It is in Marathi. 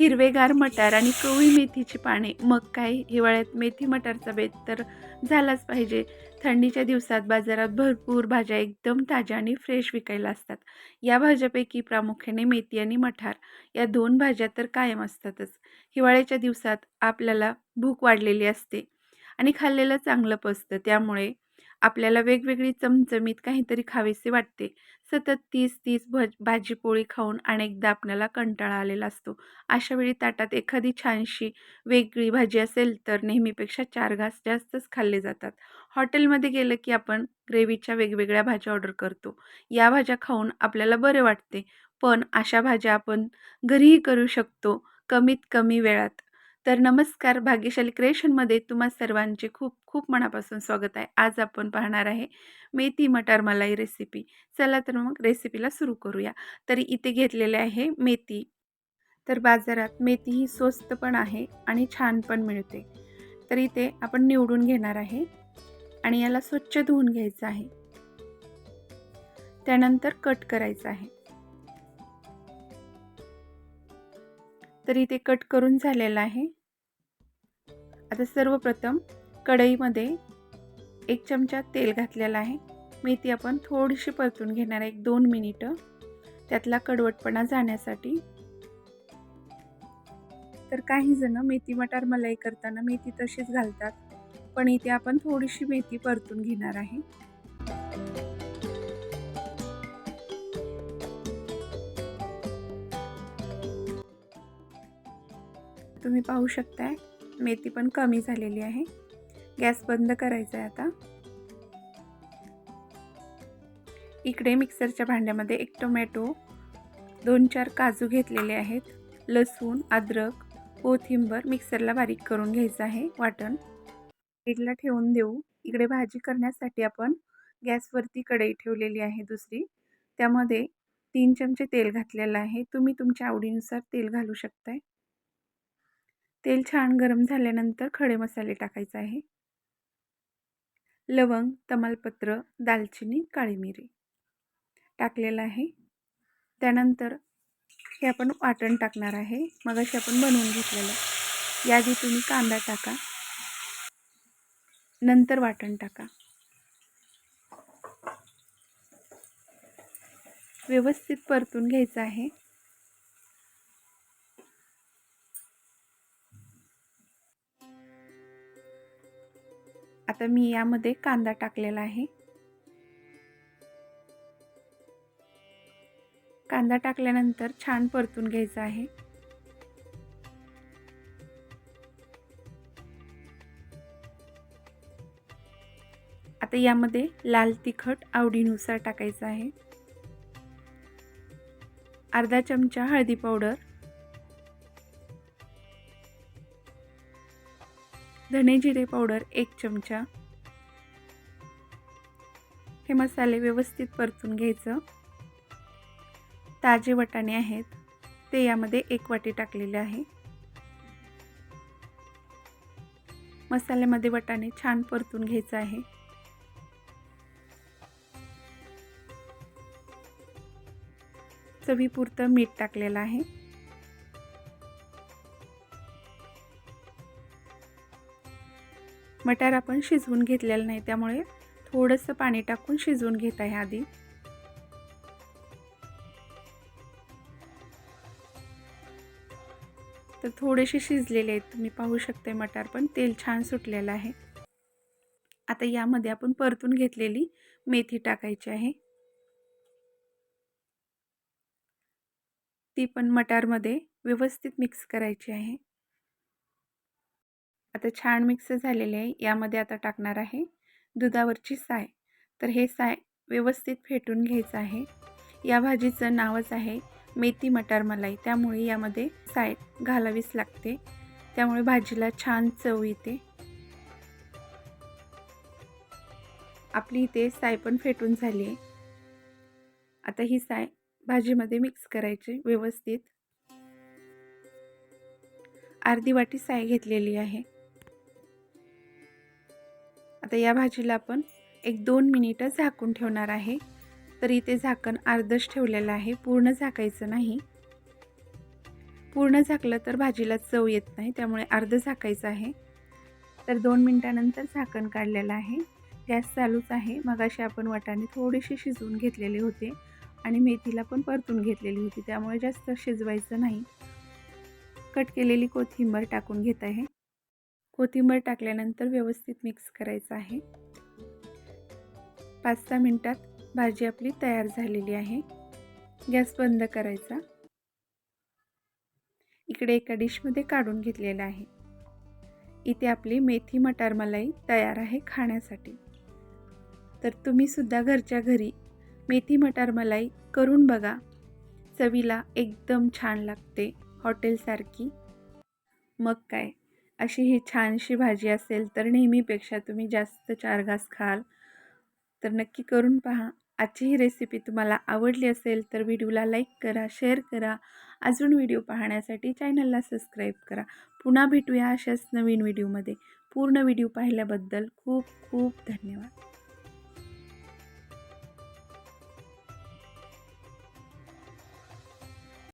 हिरवेगार मटार आणि कवळी मेथीची पाने. मग काय? हिवाळ्यात मेथी मटारचा बेत तर झालाच पाहिजे. थंडीच्या दिवसात बाजारात भरपूर भाज्या एकदम ताज्या आणि फ्रेश विकायला असतात. या भाज्यापैकी प्रामुख्याने मेथी आणि मठार. या दोन भाज्या तर कायम असतातच. हिवाळ्याच्या दिवसात आपल्याला भूक वाढलेली असते आणि खाल्लेलं चांगलं पचतं. त्यामुळे आपल्याला वेगवेगळी चमचमीत काहीतरी खावेसे वाटते. सतत तीस तीस भज भाजी पोळी खाऊन अनेकदा आपल्याला कंटाळा आलेला असतो. अशा वेळी ताटात एखादी छानशी वेगळी भाजी असेल तर नेहमीपेक्षा चार घास जास्तच खाल्ले जातात. हॉटेलमध्ये गेलं की आपण ग्रेव्हीच्या वेगवेगळ्या भाज्या ऑर्डर करतो. या भाज्या खाऊन आपल्याला बरे वाटते. पण अशा भाज्या आपण घरीही करू शकतो कमीत कमी वेळात. तर नमस्कार भाग्यशाली क्रिएशनमध्ये तुम्हा सर्वांचे खूप खूप मनापासून स्वागत आहे. आज आपण पाहणार आहे मेथी मटार मलाई रेसिपी चला तर मग रेसिपीला सुरू करूया. तरी इथे घेतलेले आहे मेथी. तर बाजारात मेथी ही स्वस्त पण आहे आणि छान पण मिळते. तर इथे आपण निवडून घेणार आहे आणि याला स्वच्छ धुवून घ्यायचं आहे. त्यानंतर कट करायचं आहे. तर इथे कट करून झालेलं आहे. आता सर्वप्रथम कढईमध्ये एक चमचा तेल घातलेला आहे. मेथी आपण थोडीशी परतून घेणार आहे एक दोन मिनिटं. त्यातला कडवटपणा जाण्यासाठी. तर काही जण मेथी मटार मलाई करताना मेथी तशीच घालतात पण इथे आपण थोडीशी मेथी परतून घेणार आहे. तुम्ही पाहू शकताय. मेथी पण कमी झालेली आहे. गॅस बंद करायचा आहे आता. इकडे मिक्सरच्या भांड्यामध्ये एक टोमॅटो दोन चार काजू घेतलेले आहेत. लसूण अद्रक कोथिंबर मिक्सरला बारीक करून घ्यायचं आहे वाटण. साईडला ठेवून देऊ. इकडे भाजी करण्यासाठी आपण गॅसवरती कढई ठेवलेली आहे दुसरी. त्यामध्ये तीन चमचे तेल घातलेलं आहे. तुम्ही तुमच्या आवडीनुसार तेल घालू शकताय. तेल छान गरम झाल्यानंतर खडे मसाले टाकायचे आहे. लवंग तमालपत्र दालचिनी काळी मिरी टाकलेलं आहे. त्यानंतर हे आपण वाटण टाकणार आहे. मग असे आपण बनवून घेतलेलं. याआधी तुम्ही कांदा टाका. नंतर वाटण टाका. व्यवस्थित परतून घ्यायचं आहे. आता मी यामध्ये कांदा टाकलेला आहे. कांदा टाकल्यानंतर छान परतून घ्यायचा आहे. आता यामध्ये लाल तिखट आवडीनुसार टाकायचं आहे. अर्धा चमचा हळदी पावडर धने जिरे पावडर एक चमचा. हे मसाले व्यवस्थित परतून घ्यायचं. ताजे वटाणे आहेत. ते यामध्ये एक वाटी टाकलेले आहे. मसाल्यामध्ये वटाणे छान परतून घ्यायचं आहे. चवीपुरतं मीठ टाकलेलं आहे. मटार आपण शिजवून घेतलेलं नाही त्यामुळे थोडंसं पाणी टाकून शिजवून घेत आहे आधी. तर थोडेसे शिजलेले आहेत तुम्ही पाहू शकते मटार पण तेल छान सुटलेलं आहे. आता यामध्ये आपण परतून घेतलेली मेथी टाकायची आहे. ती पण मटारमध्ये व्यवस्थित मिक्स करायची आहे. आता छान मिक्स झालेले आहे. यामध्ये आता टाकणार आहे दुधावरची साय. तर हे साय व्यवस्थित फेटून घ्यायचं आहे. या भाजीचं नावच आहे मेथी मटार मलाई. त्यामुळे यामध्ये साय घालावीच लागते. त्यामुळे भाजीला छान चव येते. आपली इथे साय पण फेटून झाली आहे. आता ही साय भाजीमध्ये मिक्स करायची व्यवस्थित. अर्धी वाटी साय घेतलेली आहे. आता या भाजीला आपण एक दोन मिनिटं झाकून ठेवणार आहे. तर इथे झाकण अर्धच ठेवलेलं आहे. पूर्ण झाकायचं नाही. पूर्ण झाकलं तर भाजीला चव येत नाही त्यामुळे अर्धं झाकायचं आहे. तर दोन मिनटानंतर झाकण काढलेलं आहे. गॅस चालूच आहे. मगाशी आपण वाटाणे थोडेसे शिजवून घेतलेले होते आणि मेथीला पण परतून घेतलेली होती त्यामुळे जास्त शिजवायचं नाही. कट केलेली कोथिंबर टाकून घेत आहे. कोथिंबीर टाकल्यानंतर व्यवस्थित मिक्स करायचं आहे. पाच सहा मिनटात भाजी आपली तयार झालेली आहे. गॅस बंद करायचा. इकडे एका डिशमध्ये काढून घेतलेलं आहे. इथे आपली मेथी मटार मलाई तयार आहे खाण्यासाठी. तर तुम्हीसुद्धा घरच्या घरी मेथी मटार मलाई करून बघा. चवीला एकदम छान लागते हॉटेलसारखी. मग काय? अशी ही छानशी भाजी असेल तर नेहमीपेक्षा तुम्ही जास्त चार घास खाल. तर नक्की करून पहा. आजची ही रेसिपी तुम्हाला आवडली असेल तर व्हिडिओला लाईक करा शेअर करा. अजून व्हिडिओ पाहण्यासाठी चॅनलला सबस्क्राईब करा. पुन्हा भेटूया अशाच नवीन व्हिडिओमध्ये पूर्ण व्हिडिओ पाहिल्याबद्दल खूप खूप धन्यवाद.